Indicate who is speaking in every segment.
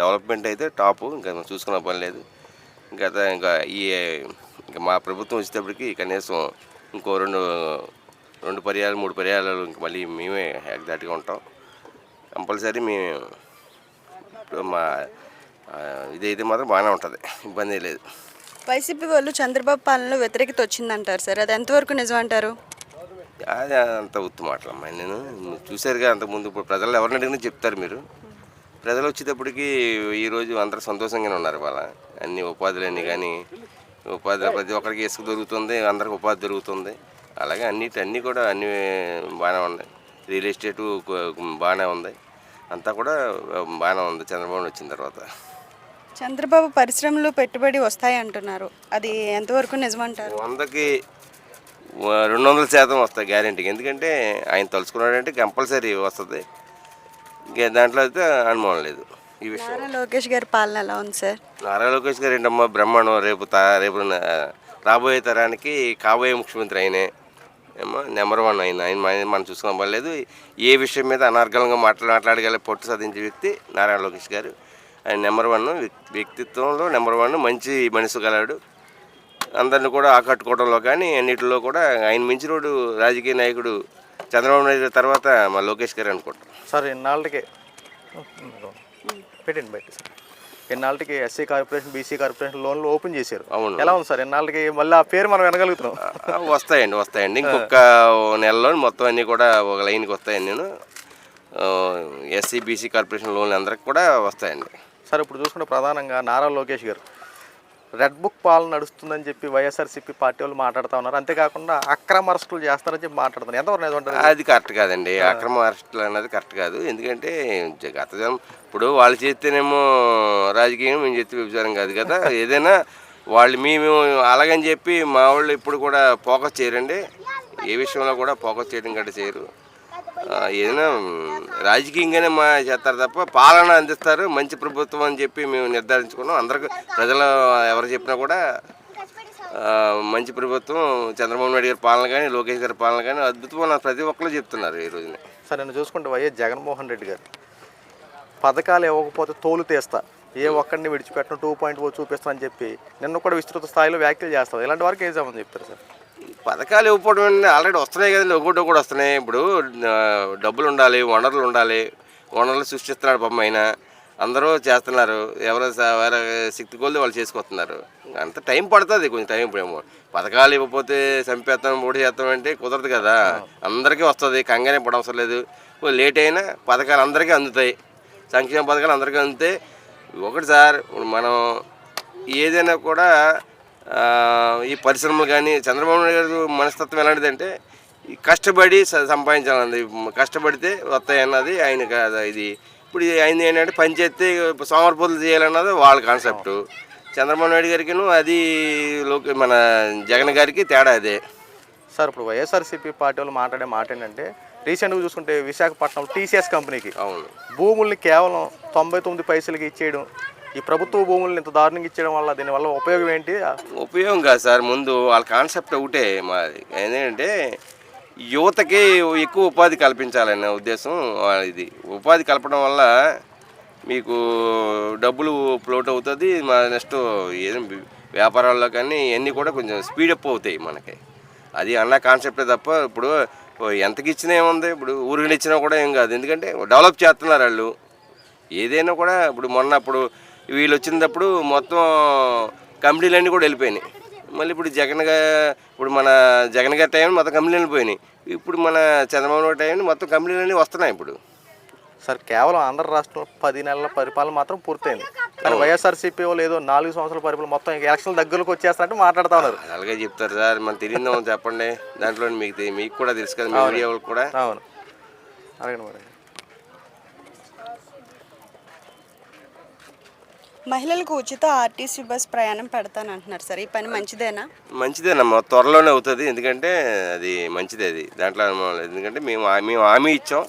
Speaker 1: Development అయితే top ఇంకా మనం చూసుకున్న పని లేదు. గత ఇంకా ఈ ఇంకా మా ప్రభుత్వం వచ్చేటప్పటికి కనీసం ఇంకో రెండు రెండు పర్యాలు మూడు పర్యాలు ఇంక మళ్ళీ మేమే ఎగ్జాక్ట్గా ఉంటాం. కంపల్సరీ మేము ఇప్పుడు మా ఇదైతే మాత్రం బాగానే ఉంటుంది. ఇబ్బంది లేదు.
Speaker 2: వైసీపీ వాళ్ళు చంద్రబాబు పాలనలో వ్యతిరేకత వచ్చిందంటారు సార్. అది ఎంతవరకు నిజం అంటారు?
Speaker 1: అది అంత ఉత్తు మాటలమ్మా. నేను చూశారుగా అంతకుముందు ఇప్పుడు ప్రజలు ఎవరిని అడిగినా చెప్తారు మీరు. ప్రజలు వచ్చేటప్పటికి ఈరోజు అందరూ సంతోషంగానే ఉన్నారు వాళ్ళ అన్ని ఉపాధులన్నీ కానీ ఉపాధి ప్రతి ఒక్కరికి ఇసుక దొరుకుతుంది అందరికి ఉపాధి దొరుకుతుంది. అలాగే అన్నిటి అన్నీ కూడా అన్ని బాగానే ఉన్నాయి. రియల్ ఎస్టేటు బాగానే ఉంది. అంతా కూడా బాగానే ఉంది. చంద్రబాబు వచ్చిన తర్వాత.
Speaker 2: చంద్రబాబు పరిశ్రమలు పెట్టుబడి వస్తాయి అంటున్నారు. అది ఎంతవరకు నిజమంటారు?
Speaker 1: వందకి రెండు వందల శాతం వస్తాయి గ్యారెంటీకి. ఎందుకంటే ఆయన తలుచుకున్నాడంటే కంపల్సరీ వస్తుంది. ఇంకా దాంట్లో అయితే అనుమానం లేదు ఈ విషయం.
Speaker 2: నారా లోకేష్ గారి పాలన ఎలా ఉంది సార్?
Speaker 1: నారా లోకేష్ గారు ఏంటమ్మా బ్రహ్మాండం రేపు తా రేపు నా- రాబోయే తరానికి కాబోయే ముఖ్యమంత్రి ఆయనే. ఏమో నెంబర్ వన్ ఆయన ఆయన మన- మనం చూసుకున్న. పని లేదు ఏ విషయం మీద అనర్గళంగా మాట్లా మాట్లాడగల పొట్టు సాధించే వ్యక్తి నారా లోకేష్ గారు. ఆయన నెంబర్ వన్ వ్యక్- వ్యక్తిత్వంలో నెంబర్ వన్ మంచి మనసు గలడు అందరిని కూడా ఆకట్టుకోవడంలో కానీ అన్నిటిలో కూడా ఆయన మించినోడు రాజకీయ నాయకుడు చంద్రబాబు నాయుడు తర్వాత మా లోకేష్ గారు అనుకుంటాం.
Speaker 3: సార్ ఎన్నాళ్ళకి పెట్టండి బయట సార్. ఎన్నాళ్ళకి ఎస్సీ కార్పొరేషన్ బీసీ కార్పొరేషన్ లోన్లు ఓపెన్ చేశారు.
Speaker 1: అవును.
Speaker 3: ఎలా ఉంది సార్? ఎన్నాళ్ళకి మళ్ళీ ఆ పేరు మనం వినగలుగుతున్నాం.
Speaker 1: వస్తాయండి వస్తాయండి. ఇంకొక నెలలో మొత్తం అన్నీ కూడా ఒక లైన్కి వస్తాయండి. నేను ఎస్సీ బీసీ కార్పొరేషన్ లోన్లు అందరికి కూడా వస్తాయండి.
Speaker 3: సార్ ఇప్పుడు చూసుకుంటే ప్రధానంగా నారా లోకేష్ గారు. రెడ్ బుక్ పాలన నడుస్తుందని చెప్పి వైఎస్ఆర్సీపీ పార్టీ వాళ్ళు మాట్లాడుతూ ఉన్నారు. అంతేకాకుండా అక్రమ అరెస్టులు చేస్తారని చెప్పి మాట్లాడుతున్నారు. ఎంతవరకు అంటారు
Speaker 1: అది కరెక్ట్ కాదండి. అక్రమ అరెస్టులు అనేది కరెక్ట్ కాదు. ఎందుకంటే గత ఇప్పుడు వాళ్ళు చేస్తేనేమో రాజకీయం మేము చేస్తే విచారం కాదు కదా. ఏదైనా వాళ్ళు మేము అలాగని చెప్పి మా వాళ్ళు ఇప్పుడు కూడా ఫోకస్ చేయరండి. ఏ విషయంలో కూడా ఫోకస్ చేయడం గట్రా చేయరు. ఏదైనా రాజకీయంగానే మా చేస్తారు తప్ప పాలన అందిస్తారు మంచి ప్రభుత్వం అని చెప్పి మేము నిర్ధారించుకున్నాం. అందరికి ప్రజలు ఎవరు చెప్పినా కూడా మంచి ప్రభుత్వం చంద్రబాబు నాయుడు గారి పాలన కానీ లోకేష్ గారి పాలన కానీ అద్భుతమైన ప్రతి ఒక్కరు చెప్తున్నారు ఈ రోజున.
Speaker 3: సార్ నేను చూసుకుంటే వైఎస్ జగన్మోహన్ రెడ్డి గారు పథకాలు ఇవ్వకపోతే తోలు తీస్తా ఏ ఒక్కడిని విడిచిపెట్టను టూ పాయింట్ ఓ చూపిస్తానని చెప్పి నిన్న కూడా విస్తృత స్థాయిలో వ్యాఖ్యలు చేస్తారు. ఇలాంటి వరకు ఏజామని చెప్తారు సార్?
Speaker 1: పథకాలు ఇవ్వకపోవడం ఆల్రెడీ వస్తున్నాయి కదండి ఒకటి ఒకటి వస్తున్నాయి. ఇప్పుడు డబ్బులు ఉండాలి వనరులు ఉండాలి వనరులు సృష్టిస్తున్నాడు పాపం ఆయన. అందరూ చేస్తున్నారు. ఎవరు ఎవరి శక్తి కొద్ది వాళ్ళు చేసుకొస్తున్నారు. అంత టైం పడుతుంది కొంచెం టైం ఏమో. పథకాలు ఇవ్వకపోతే చంపేస్తాం పొడి చేస్తాం అంటే కుదరదు కదా. అందరికీ వస్తుంది కంగానే పడవసరం లేదు. లేట్ అయినా పథకాలు అందరికీ అందుతాయి. సంక్షేమ పథకాలు అందరికీ అందుతాయి. ఒకటి సార్ ఇప్పుడు మనం ఏదైనా కూడా ఈ పరిశ్రమలు కానీ చంద్రబాబు నాయుడు గారి మనస్తత్వం ఎలాంటిదంటే కష్టపడి సంపాదించాలన్నది. కష్టపడితే వస్తాయి అన్నది ఆయన కాదు ఇది. ఇప్పుడు ఆయన ఏంటంటే పని చేస్తే సోమరిపోతులు చేయాలన్నది వాళ్ళ కాన్సెప్ట్. చంద్రబాబు నాయుడు గారికి అది లోక మన జగన్ గారికి తేడా అదే.
Speaker 3: సార్ ఇప్పుడు వైఎస్ఆర్సీపీ పార్టీ వాళ్ళు మాట్లాడే మాట ఏంటంటే రీసెంట్గా చూసుకుంటే విశాఖపట్నం టీసీఎస్ కంపెనీకి
Speaker 1: అవును.
Speaker 3: భూముల్ని కేవలం తొంభై తొమ్మిది పైసలకి ఇచ్చేయడం ఈ ప్రభుత్వ భూములను ఇంత దారుణంగా ఇచ్చేయడం వల్ల దీనివల్ల ఉపయోగం ఏంటి?
Speaker 1: ఉపయోగం కాదు సార్. ముందు వాళ్ళ కాన్సెప్ట్ ఒకటే మాది. ఏంటంటే యువతకి ఎక్కువ ఉపాధి కల్పించాలనే ఉద్దేశం ఇది. ఉపాధి కలపడం వల్ల మీకు డబ్బులు ఫ్లోట్ అవుతుంది. మా నెక్స్ట్ ఏం వ్యాపారాల్లో కానీ ఇవన్నీ కూడా కొంచెం స్పీడప్ అవుతాయి మనకి. అది అన్న కాన్సెప్టే తప్ప ఇప్పుడు ఎంతకి ఇచ్చినా ఏముంది? ఇప్పుడు ఊరికి ఇచ్చినా కూడా ఏం కాదు. ఎందుకంటే డెవలప్ చేస్తున్నారు వాళ్ళు. ఏదైనా కూడా ఇప్పుడు మొన్న అప్పుడు వీళ్ళు వచ్చినప్పుడు మొత్తం కంపెనీలన్నీ కూడా వెళ్ళిపోయినాయి. మళ్ళీ ఇప్పుడు జగన్ ఇప్పుడు మన జగన్ గారి టైం మొత్తం కంపెనీలు వెళ్ళిపోయినాయి. ఇప్పుడు మన చంద్రబాబు నాయుడు టైం మొత్తం కంపెనీలన్నీ వస్తున్నాయి ఇప్పుడు.
Speaker 3: సార్ కేవలం ఆంధ్ర రాష్ట్రంలో పది నెలల పరిపాలన మాత్రం పూర్తయింది. కానీ వైఎస్ఆర్సీపీ వాళ్ళు ఏదో నాలుగు సంవత్సరాల పరిపాలన మొత్తం ఇంకా ఎలక్షన్ల దగ్గరకు వచ్చేస్తారంటే మాట్లాడుతూ ఉన్నారు.
Speaker 1: అలాగే చెప్తారు సార్ మనం తెలియదాం చెప్పండి. దాంట్లో మీకు మీకు కూడా తెలుసు కదా మీ మీడియా వాళ్ళకి కూడా.
Speaker 3: అవును. అడగండి మరి
Speaker 2: మహిళలకు ఉచిత ఆర్టీసీ బస్ ప్రయాణం పెడతానంటున్నారు సార్. ఈ పని మంచిదేనా?
Speaker 1: మంచిదేనమ్మా. త్వరలోనే అవుతుంది. ఎందుకంటే అది మంచిది అది. దాంట్లో అనుమానం లేదు. ఎందుకంటే మేము మేము హామీ ఇచ్చాం.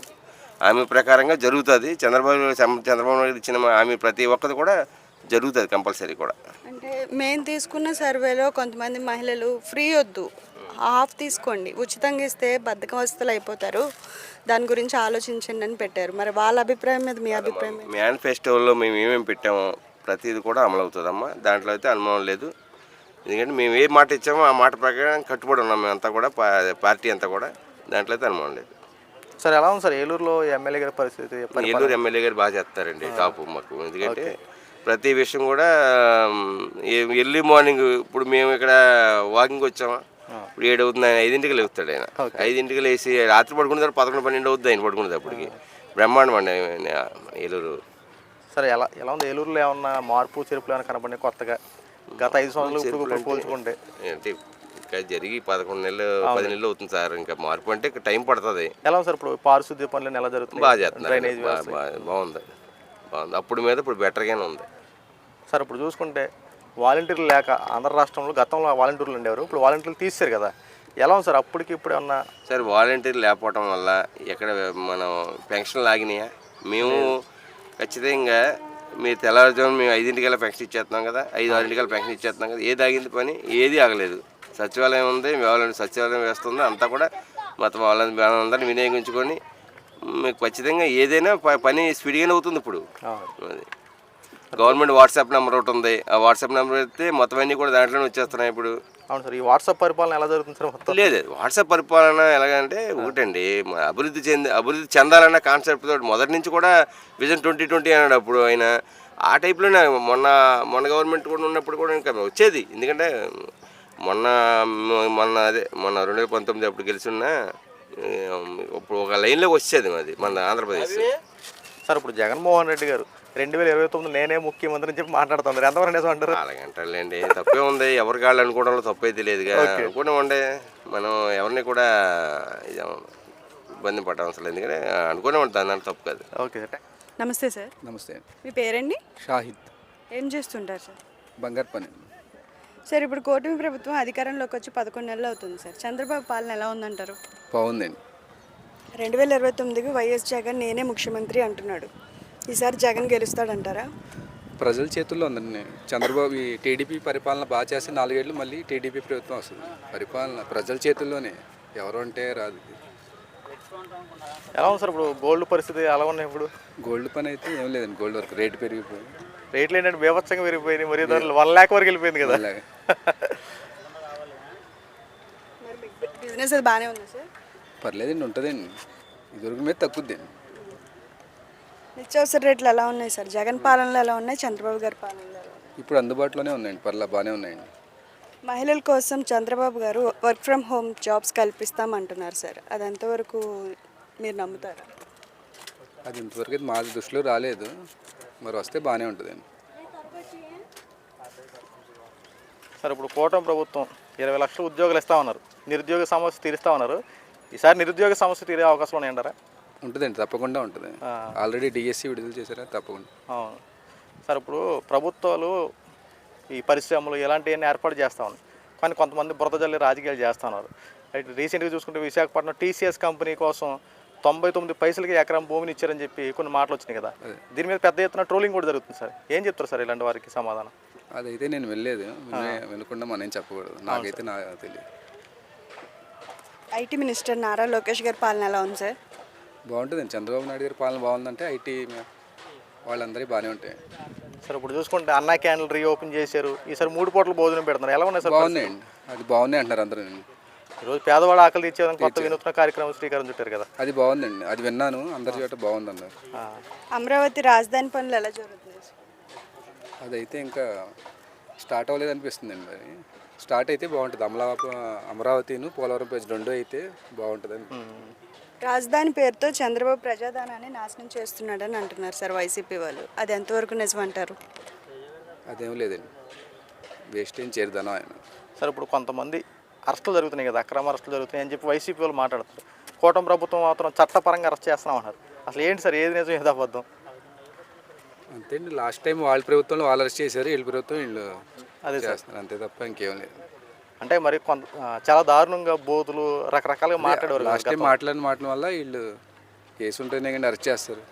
Speaker 1: హామీ ప్రకారంగా జరుగుతుంది. చంద్రబాబు చంద్రబాబు నాయుడు ఇచ్చిన హామీ ప్రతి ఒక్కది కూడా జరుగుతుంది కంపల్సరీ కూడా.
Speaker 2: అంటే మేము తీసుకున్న సర్వేలో కొంతమంది మహిళలు ఫ్రీ వద్దు. హాఫ్ తీసుకోండి. ఉచితంగా ఇస్తే బద్ధకవస్తులు అయిపోతారు దాని గురించి ఆలోచించండి అని పెట్టారు. మరి వాళ్ళ అభిప్రాయం మీద మీ అభిప్రాయం?
Speaker 1: మేనిఫెస్టోలో మేము ఏమేమి పెట్టామో ప్రతిది కూడా అమలు అవుతుందమ్మా దాంట్లో అయితే అనుమానం లేదు. ఎందుకంటే మేము ఏ మాట ఇచ్చామో ఆ మాట ప్రకారం కట్టుబడి ఉన్నాం మేమంతా కూడా పార్టీ అంతా కూడా. దాంట్లో అయితే అనుమానం లేదు.
Speaker 3: సార్ ఎలా ఉంది సార్? ఏలూరులో ఎమ్మెల్యే గారి పరిస్థితి?
Speaker 1: ఏలూరు ఎమ్మెల్యే గారు బాగా చేస్తారండి టాప్ మాకు. ఎందుకంటే ప్రతి విషయం కూడా ఎర్లీ మార్నింగ్ ఇప్పుడు మేము ఇక్కడ వాకింగ్ వచ్చామా? ఇప్పుడు ఏడు అవుతుంది ఆయన ఐదింటికి లేస్తాడు ఆయన. ఐదింటికి లేచి రాత్రి పడుకున్న తర్వాత పదకొండు పన్నెండు అవుతుంది ఆయన పడుకునేది అప్పటికి. బ్రహ్మాండం అండి ఏలూరు.
Speaker 3: సరే ఎలా ఎలా ఉంది? ఏలూరులో ఏమన్నా మార్పు చెరుపులు ఏమైనా కనపడి కొత్తగా? గత ఐదు సంవత్సరాలు ఇప్పుడు పోల్చుకుంటే.
Speaker 1: అంటే ఇంకా జరిగి పదకొండు నెలలు పది నెలలు అవుతుంది సార్. ఇంకా మార్పు అంటే టైం పడుతుంది.
Speaker 3: ఎలా ఉంది సార్ ఇప్పుడు పారిశుద్ధ్య పనులు ఎలా జరుగుతుంది
Speaker 1: బాగా చేస్తున్నారు. బాగుంది. బాగుంది. అప్పుడు మీద ఇప్పుడు బెటర్గానే ఉంది.
Speaker 3: సార్ ఇప్పుడు చూసుకుంటే వాలంటీర్లు లేక ఆంధ్ర రాష్ట్రంలో గతంలో వాలంటీర్లు ఉండేవారు. ఇప్పుడు వాలంటీర్లు తీసేశారు కదా. ఎలా ఉంది సార్ అప్పటికి ఇప్పుడు ఏమన్నా?
Speaker 1: సార్ వాలంటీర్ లేకపోవటం వల్ల ఎక్కడ మనం పెన్షన్లు ఆగినాయా? మేము ఖచ్చితంగా మీరు తెల్లవారుజాము మేము ఐదింటికల్లా పెన్షన్ ఇచ్చేస్తున్నాం కదా ఐదు ఆరింటికల్లా పెన్షన్ ఇచ్చేస్తున్నాం కదా ఏది ఆగింది పని? ఏది ఆగలేదు. సచివాలయం ఉంది వాళ్ళని సచివాలయం వేస్తుంది అంతా కూడా మొత్తం వాళ్ళని వాళ్ళందరినీ వినియోగించుకొని మీకు ఖచ్చితంగా ఏదైనా పని స్పీడ్గానే అవుతుంది ఇప్పుడు. అది. గవర్నమెంట్ వాట్సాప్ నెంబర్ ఒకటి ఉంది. ఆ వాట్సాప్ నెంబర్ అయితే మొత్తం అన్నీ కూడా దాంట్లోనే వచ్చేస్తున్నాయి ఇప్పుడు.
Speaker 3: అవును సార్ ఈ వాట్సాప్ పరిపాలన ఎలా జరుగుతుంది సార్ మొత్తం?
Speaker 1: లేదు వాట్సాప్ పరిపాలన ఎలాగంటే ఒకటండి అభివృద్ధి చెంది అభివృద్ధి చెందాలన్న కాన్సెప్ట్ తోటి మొదటి నుంచి కూడా విజన్ ట్వంటీ ట్వంటీ అన్నాడు అప్పుడు ఆయన ఆ టైప్లోనే మొన్న మొన్న గవర్నమెంట్ కూడా ఉన్నప్పుడు కూడా ఇంకా వచ్చేది. ఎందుకంటే మొన్న మొన్న అదే మొన్న రెండు వేల పంతొమ్మిది అప్పుడు గెలిచిన ఇప్పుడు ఒక లైన్లోకి వచ్చేది మాది మన ఆంధ్రప్రదేశ్.
Speaker 3: సార్ ఇప్పుడు జగన్మోహన్ రెడ్డి గారు రెండు వేల ఇరవై తొమ్మిది నేనే ముఖ్యమంత్రి అని చెప్పి మాట్లాడుతున్నారు. ఎంతవరకు నిజం అంటారు?
Speaker 1: అలాగంటారులేండి తప్పే ఉంది. ఎవరి కాళ్ళు అనుకోవడంలో తప్పైతే లేదుగా అనుకోవడం ఉండే మనం ఎవరిని కూడా ఇది ఇబ్బంది పడడం అసలు ఎందుకంటే అనుకునే ఉంటాను దాంట్లో తప్పు కాదు.
Speaker 3: Okay sir.
Speaker 2: నమస్తే సార్.
Speaker 4: నమస్తే.
Speaker 2: మీ పేరండి?
Speaker 4: షాహిద్.
Speaker 2: ఏం చేస్తుంటారు సార్?
Speaker 4: బంగారు పని.
Speaker 2: సార్ ఇప్పుడు కూటమి ప్రభుత్వం అధికారంలోకి వచ్చి పదకొండు నెలలు అవుతుంది సార్. చంద్రబాబు పాలన ఎలా ఉందంటారు?
Speaker 4: బాగుందండి.
Speaker 2: రెండు వేల ఇరవై తొమ్మిదికి వైఎస్ జగన్ నేనే ముఖ్యమంత్రి అంటున్నాడు. ఈసారి జగన్ గెలుస్తాడంటారా?
Speaker 4: ప్రజల చేతుల్లో ఉందండి. చంద్రబాబు ఈ టీడీపీ పరిపాలన బాగా చేస్తే నాలుగేళ్ళు మళ్ళీ టీడీపీ ప్రభుత్వం వస్తుంది. పరిపాలన ప్రజల చేతుల్లోనే. ఎవరు అంటే రాదు.
Speaker 3: ఎలా ఉంది సార్ ఇప్పుడు గోల్డ్ పరిస్థితి? ఎలా ఉన్నాయి ఇప్పుడు?
Speaker 4: గోల్డ్ పని అయితే ఏం లేదండి. గోల్డ్ వరకు రేటు పెరిగిపోయింది.
Speaker 3: రేట్లు ఏంటంటే బీభత్సంగా పెరిగిపోయినాయి. మరి ధరలు వన్ ల్యాక్ వరకు వెళ్ళిపోయింది కదా.
Speaker 4: అలాగే
Speaker 2: బిజినెస్ బాగానే ఉంది సార్?
Speaker 4: పర్లేదండి ఉంటుందండి. ఇదివరకు మీద తక్కుద్దండి
Speaker 2: నిత్యావసర రేట్లు ఎలా ఉన్నాయి సార్? జగన్ పాలనలో ఎలా ఉన్నాయి? చంద్రబాబు గారి పాలనలో ఎలా ఉన్నాయి?
Speaker 4: ఇప్పుడు అందుబాటులోనే ఉన్నాయండి పర్లా బాగానే ఉన్నాయండి.
Speaker 2: మహిళల కోసం చంద్రబాబు గారు వర్క్ ఫ్రమ్ హోమ్ జాబ్స్ కల్పిస్తామంటున్నారు సార్. అది ఎంతవరకు మీరు నమ్ముతారా?
Speaker 4: అది ఇంతవరకు అయితే మా దృష్టిలో రాలేదు. మరి వస్తే బాగానే ఉంటుందండి.
Speaker 3: సార్ ఇప్పుడు కూటమి ప్రభుత్వం ఇరవై లక్షల ఉద్యోగాలు ఇస్తామన్నారు నిరుద్యోగ సమస్య తీరుస్తామన్నారు ఈసారి నిరుద్యోగ సమస్య తీరే అవకాశం ఉన్నాయంటారా?
Speaker 4: ఉంటుందండి తప్పకుండా ఉంటుంది. ఆల్రెడీ డిఎస్సి విడుదల చేశారా తప్పకుండా.
Speaker 3: అవును. సార్ ఇప్పుడు ప్రభుత్వాలు ఈ పరిశ్రమలు ఇలాంటివన్నీ ఏర్పాటు చేస్తా ఉన్నాయి. కానీ కొంతమంది బురద జల్లి రాజకీయాలు చేస్తా ఉన్నారు. అయితే రీసెంట్గా చూసుకుంటే విశాఖపట్నం టీసీఎస్ కంపెనీ కోసం తొంభై తొమ్మిది పైసలకి ఎకరం భూమిని ఇచ్చారని చెప్పి కొన్ని మాటలు వచ్చినాయి కదా. దీని మీద పెద్ద ఎత్తున ట్రోలింగ్ కూడా జరుగుతుంది సార్. ఏం చెప్తారు సార్ ఇలాంటి వారికి సమాధానం?
Speaker 4: అదైతే నేను వెళ్ళలేదు. వినకుండా మనం చెప్పకూడదు. నాకైతే నా తెలియదు.
Speaker 2: ఐటీ మినిస్టర్ నారా లోకేష్ గారి పాలన ఎలా ఉంది సార్?
Speaker 4: బాగుంటుందండి చంద్రబాబు నాయుడు గారి పాలన బాగుందంటే ఐటీ వాళ్ళందరికీ బాగానే ఉంటాయి.
Speaker 3: సార్ ఇప్పుడు చూసుకుంటే అన్నా క్యాండిల్ రీఓపెన్ చేశారు. ఈసారి మూడు పూటలు భోజనం పెడుతున్నారు. ఎలా ఉన్నాయి సార్
Speaker 4: బాగున్నాయండి. అది బాగున్నాయి అంటున్నారు అందరూ
Speaker 3: ఈరోజు పేదవాడు ఆకలి తీర్చేదానికి కొత్త వినూత్న కార్యక్రమం శ్రీకారం చుట్టారు కదా.
Speaker 4: అది బాగుందండి. అది విన్నాను. అందరి చోట బాగుంది అన్నారు
Speaker 3: ఆ.
Speaker 2: అమరావతి రాజధాని పనులు ఎలా జరుగుతున్నాయి
Speaker 4: అదైతే ఇంకా స్టార్ట్ అవ్వలేదు అనిపిస్తుందండి మరి. స్టార్ట్ అయితే బాగుంటుంది. అమలా అమరావతిను పోలవరం పేజ్ రెండు అయితే బాగుంటుందని.
Speaker 2: రాజధాని పేరుతో చంద్రబాబు ప్రజాదానాన్ని నాశనం చేస్తున్నాడని అంటున్నారు సార్ వైసీపీ వాళ్ళు. అది ఎంతవరకు నిజమంటారు
Speaker 4: అదేం లేదండి. వేస్ట్ ఏం చేరుదాను ఆయన.
Speaker 3: సార్ ఇప్పుడు కొంతమంది అరెస్టులు జరుగుతున్నాయి కదా అక్రమ అరెస్టులు జరుగుతున్నాయి అని చెప్పి వైసీపీ వాళ్ళు మాట్లాడుతారు కూటమి ప్రభుత్వం మాత్రం చట్టపరంగా అరెస్ట్ చేస్తున్నాం అన్నారు. అసలు ఏంటి సార్ ఏది నిజం ఏది అబద్ధం?
Speaker 4: అంతేండి లాస్ట్ టైం వాళ్ళ ప్రభుత్వంలో వాళ్ళు అరెస్ట్ చేశారు వీళ్ళ ప్రభుత్వం వీళ్ళు
Speaker 3: అదే
Speaker 4: చేస్తున్నారు. అంతే తప్ప ఇంకేం లేదు.
Speaker 3: అంటే మరి కొంత చాలా దారుణంగా బోతులు రకరకాలుగా మాట్లాడేవారు
Speaker 4: లాస్ట్ టైం మాట్లాడిన మాటల వల్ల వీళ్ళు కేసు ఉంటేనే కానీ అరెస్ట్ చేస్తారు.